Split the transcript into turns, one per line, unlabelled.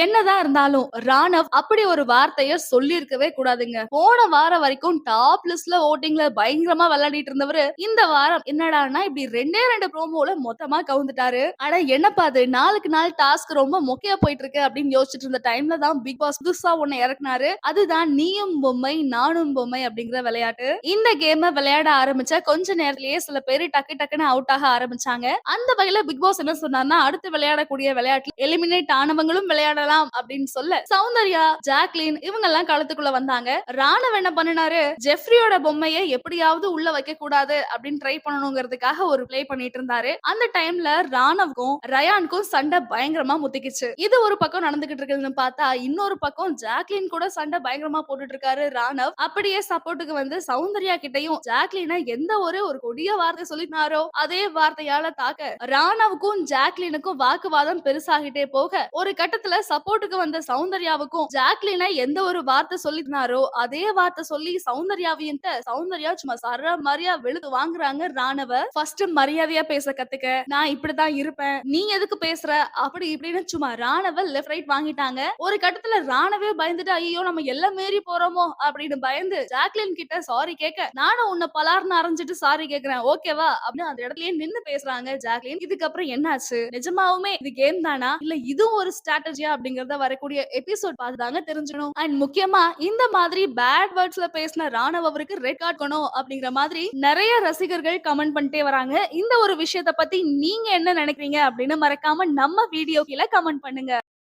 என்னதான் இருந்தாலும் ராணவ் அப்படி ஒரு வார்த்தைய சொல்லியிருக்கவே கூடாதுங்க. போன வாரம் வரைக்கும் டாப் லிஸ்ட்ல ஓட்டிங்ல பயங்கரமா விளையாடிட்டு இருந்தவரு, இந்த வாரம் என்னடான்னா இப்படி 2டே 2 ப்ரோமோல மொத்தமா கவுந்துட்டாரு. ஆனா என்னப்பா அது நாளுக்கு நாள் டாஸ்க் ரொம்ப மொக்கையா போயிட்டு இருக்கு அப்படின்னு யோசிச்சுட்டு இருந்த டைம்ல தான் பிக் பாஸ் புதுசா ஒண்ணு இறக்குனாரு. அதுதான் நீயும் பொம்மை நானும் பொம்மை அப்படிங்கிற விளையாட்டு. இந்த கேம விளையாட ஆரம்பிச்ச கொஞ்ச நேரத்திலேயே சில பேர் டக்கு டக்குன்னு அவுட் ஆக ஆரம்பிச்சாங்க. அந்த வகையில பிக் பாஸ் என்ன சொன்னார்னா அடுத்து விளையாடக்கூடிய விளையாட்டுல எலிமினேட் ஆனவங்களும் விளையாடலாம் அப்படின்னு சொல்ல சௌந்தர்யா ஜாக்லின் இவங்க எல்லாம் களத்துக்குள்ள வந்தாங்க. ராணவ் என்ன பண்ணினாரு? ஜெஃப்ரியோட பொம்மையை எப்படியாவது உள்ள வைக்க கூடாது அப்படின்னு ட்ரை பண்ணணுங்கிறதுக்காக ஒரு பிளே பண்ணிட்டு இருந்தாரு. அந்த டைம்ல ராணவ்க்கும் ரயானுக்கும் சண்டை பயங்கரமா முத்திக்கிச்சு. இது ஒரு பக்கம் நடந்துகிட்டு இருக்குதுன்னு பார்த்தா இன்னொரு பக்கம் ஜாக்லின் கூட சண்டை பயங்கரமா போட்டுட்டு இருக்காரு ராணவ். அப்படியே சப்போர்ட்டுக்கு வந்து சௌந்தர்யா கிட்டையும் ஜாக்லினை எந்த ஒரு ஒரு கொடிய வார்த்தை சொல்லினாரோ அதே வார்த்தையால தாக்க ராணவுக்கும் ஜாக்லினுக்கும் வாக்குவாதம் பெருசாகிட்டே போக ஒரு கட்டத்துல சப்போர்ட்டுக்கு வந்த சௌந்தர்யாவுக்கும் ஜாக்லினை எந்த ஒரு வார்த்தை சொல்லினாரோ அதே வார்த்தை சொல்லி சௌந்தர்யாவையும் சௌந்தர்யா சும்மா சர மாதிரியா வெளுத்து வாங்குறாங்க ராணவ ஃபர்ஸ்ட் மரியாதையா பேச கத்துக்க. நான் இப்படிதான் இருப்பேன். நீ எதுக்கு பேசுற? அப்படி இப்படின்னு சும்மா ராணவ லெஃப்ட் ரைட் வாங்கிட்டாங்க. ஒரு கட்டத்துல ராணவே பயந்துட்டு ஐயோ நம்ம எல்லாம் மீறி போறோமோ? அப்படின்னு பயந்து ஜாக்லின் கிட்ட சாரி கேட்க நானும் உன்னை பலார்னு அரைஞ்சிட்டு சாரி கேக்குறேன். ஓகேவா அப்படின்னு அந்த இடத்துலயே நின்னு பேசுறாங்க ஜாக்லின். இதுக்கப்புறம் என்னாச்சு? நிஜமாவுமே இது கேம் தானா? இல்ல இதுவும் ஒரு ஸ்ட்ராட்டஜியா அப்படிங்கறத வரக்கூடிய எபிசோட் பார்த்துதாங்க தெரிஞ்சிடும் அண்ட் முக்கியமா இந்த மாதிரி பேட் வேர்ட்ஸ்ல பேசின ராணவ் அவருக்கு ரெட் கார்டு அப்படிங்கிற மாதிரி நிறைய ரசிகர்கள் கமெண்ட் பண்ணிட்டே வராங்க. இந்த ஒரு விஷயத்த பத்தி நீங்க என்ன நினைக்கிறீங்க அப்படின்னு மறக்காம நம்ம வீடியோ கீழே கமெண்ட் பண்ணுங்க.